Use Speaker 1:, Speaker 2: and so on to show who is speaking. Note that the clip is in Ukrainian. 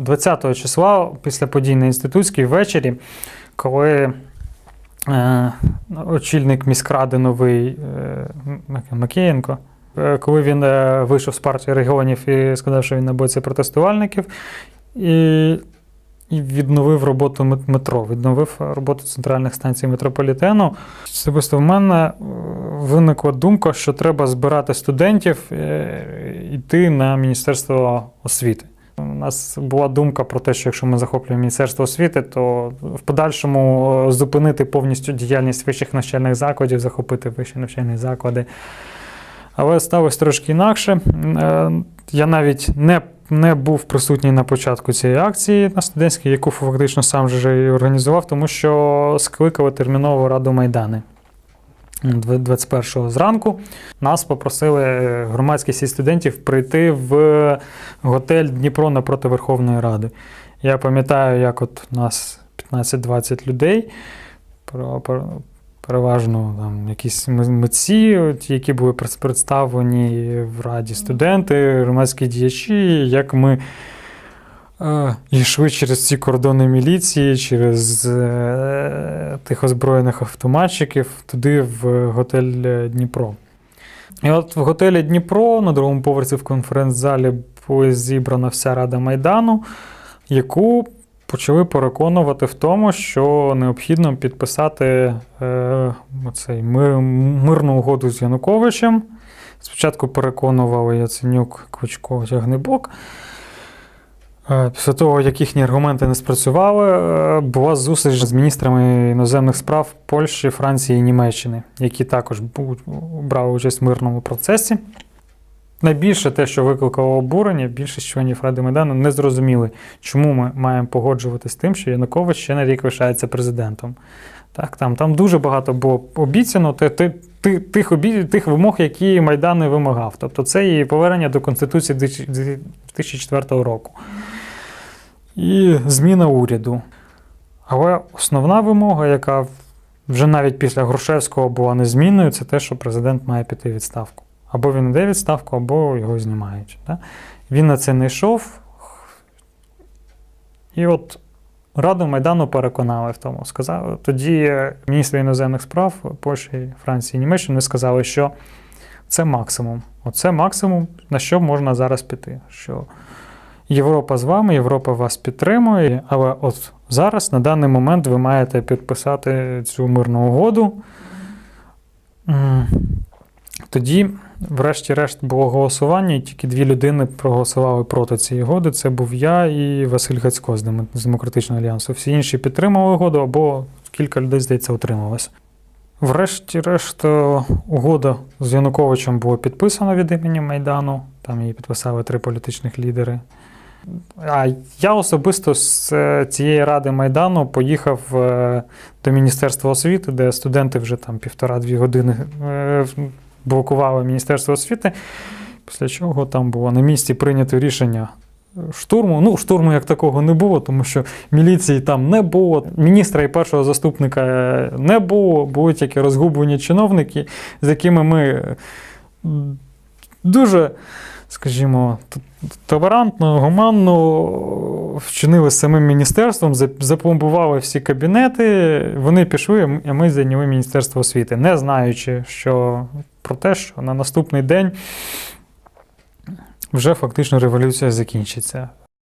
Speaker 1: 20 числа, після подій на інститутській ввечері, коли е, очільник міськради новий е, Макієнко, е, коли він е, вийшов з партії регіонів і сказав, що він на боці протестувальників, і, і відновив роботу метро, відновив роботу центральних станцій метрополітену. Особисто в мене е, виникла думка, що треба збирати студентів е, йти на Міністерство освіти. У нас була думка про те, що якщо ми захоплюємо Міністерство освіти, то в подальшому е, зупинити повністю діяльність вищих навчальних закладів, захопити вищі навчальні заклади. Але сталося трошки інакше. Е, Я навіть не, не був присутній на початку цієї акції на студентській, яку фактично сам же і організував, тому що скликали термінову раду Майдани. 21-го зранку нас попросили е, громадськість і студентів прийти в готель Дніпро напроти Верховної Ради. Я пам'ятаю, як от нас 15-20 людей, переважно там якісь митці, які були представлені в Раді студенти, громадські діячі, як ми йшли через ці кордони міліції, через е, тих озброєних автоматчиків туди в готель Дніпро. І от в готелі Дніпро на другому поверсі в конференц-залі була зібрана вся Рада Майдану, яку почали переконувати в тому, що необхідно підписати е, оцей мир, мирну угоду з Януковичем. Спочатку переконували Яценюк, Кличко, Тягнебок. Е, Після того, як їхні аргументи не спрацювали, е, була зустріч з міністрами іноземних справ Польщі, Франції і Німеччини, які також брали участь в мирному процесі. Найбільше те, що викликало обурення, більшість членів Ради Майдану не зрозуміли, чому ми маємо погоджуватися з тим, що Янукович ще на рік лишається президентом. Так, там, там дуже багато було обіцяно тих, обі... тих вимог, які Майдан не вимагав. Тобто це і повернення до Конституції 2004 року. І зміна уряду. Але основна вимога, яка вже навіть після Грушевського була незмінною, це те, що президент має піти відставку. Або він йде відставку, або його знімають. Да? Він на це не йшов. І от Раду Майдану переконали в тому. Сказали, тоді міністри іноземних справ Польщі, Франції, Німеччини сказали, що це максимум. Оце максимум, на що можна зараз піти. Що Європа з вами, Європа вас підтримує, але от зараз, на даний момент, ви маєте підписати цю мирну угоду. Тоді, врешті-решт, було голосування, і тільки дві людини проголосували проти цієї угоди. Це був я і Василь Гацько з Демократичного альянсу. Всі інші підтримали угоду, або кілька людей, здається, утрималось. Врешті-решт, е, угода з Януковичем була підписана від імені Майдану. Там її підписали три політичних лідери. Я особисто з е, цієї ради Майдану поїхав е, до Міністерства освіти, де студенти вже там півтора-дві години е, блокували Міністерство освіти. Після чого там було на місці прийнято рішення штурму. Ну, штурму як такого не було, тому що міліції там не було, міністра і першого заступника не було, були тільки розгублені чиновники, з якими ми дуже, скажімо, толерантно, гуманно вчинили самим міністерством, за- запломбували всі кабінети. Вони пішли, а ми зайняли Міністерство освіти, не знаючи, що про те, що на наступний день вже фактично революція закінчиться.